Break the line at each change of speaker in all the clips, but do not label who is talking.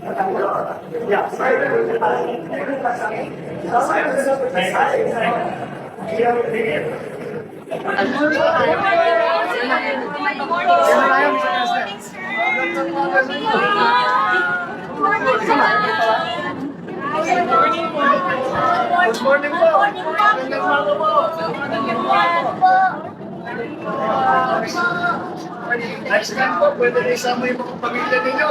Good morning po. Magandang umaga po. Next time po, pwede na isama yung mga pamilya ninyo.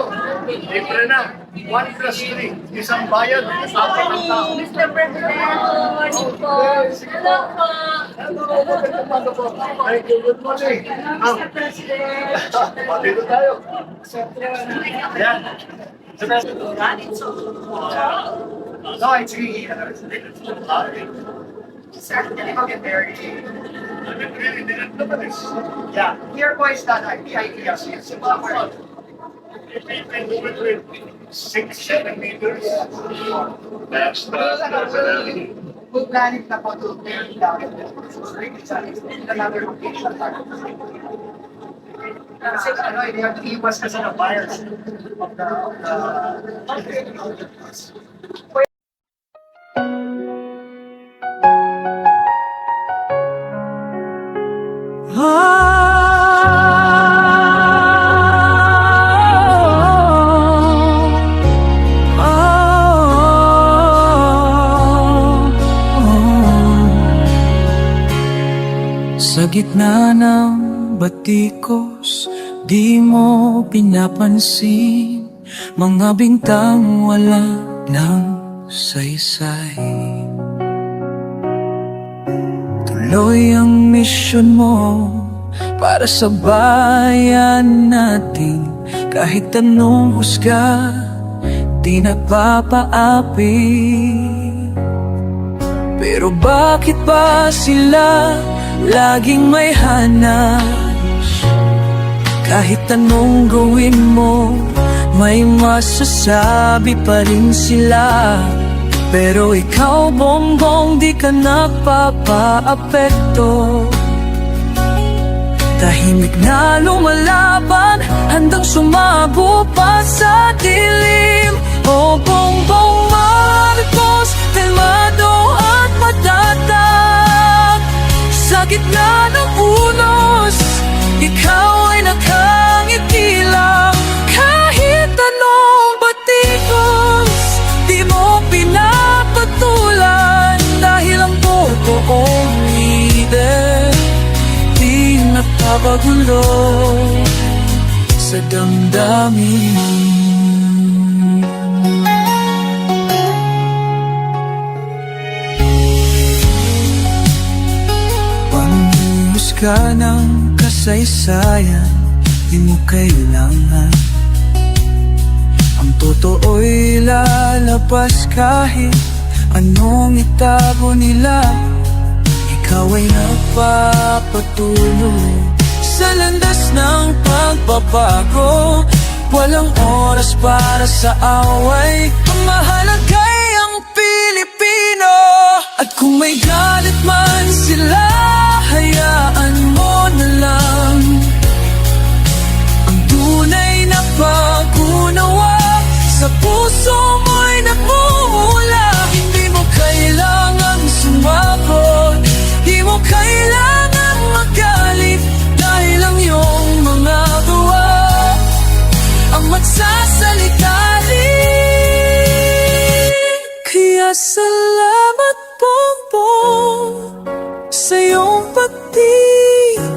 Libre na. 1 plus 3. Isang bayan. Apat ang tao.
Mr. President, good morning po. Hello po.
Hello, magandang umaga po. Thank you. Good morning. Ah,
Mr. President.
Dito tayo. Ayan. No, it's really, uh, it's
Sir, can you get there?
really, naman is,
Yeah, here po is that IP ideas. It's about
six, seven meters. That's the, the,
We're planning na po to it down. It's another location. Kasi ano, iwas kasi ng buyers of the, of the,
gitna ng batikos, di mo pinapansin. Mga bintang wala ng saysay. Tuloy ang misyon mo para sa bayan natin. Kahit anong husga, di nagpapaapi pero bakit ba sila laging may hanap? Kahit anong gawin mo, may masasabi pa rin sila. Pero ikaw, bongbong, di ka nagpapaapekto. Tahimik na lumalaban, handang sumago pa sa dilim. O bongbong Marcos, gitna ng unos, ikaw ay nakangiti lang. Kahit anong batikos, di mo pinapatulan Dahil ang totoong leader, di nagpapagulo Sa damdamin ka ng kasaysayan Di mo kailangan. Ang totoo'y lalabas kahit Anong itago nila. Ikaw ay nagpapatuloy Sa landas ng pagbabago. Walang oras para sa away. Ang mahalagay ang Pilipino. At kung may galit man sila puso mo'y nagmumula Hindi mo kailangang sumagot Di mo kailangang magalit Dahil ang iyong mga gawa. Ang magsasalita rin Kaya salamat Bongbong Sa iyong pagtitiis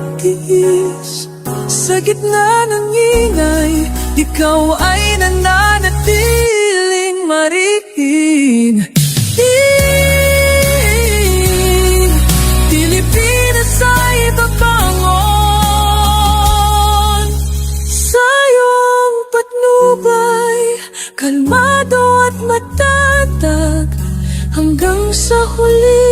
Sa gitna ng ingay Ikaw ay nananatiling mariin. Pilipinas ay babangon Sa iyong patnubay Kalmado at matatag Hanggang sa huli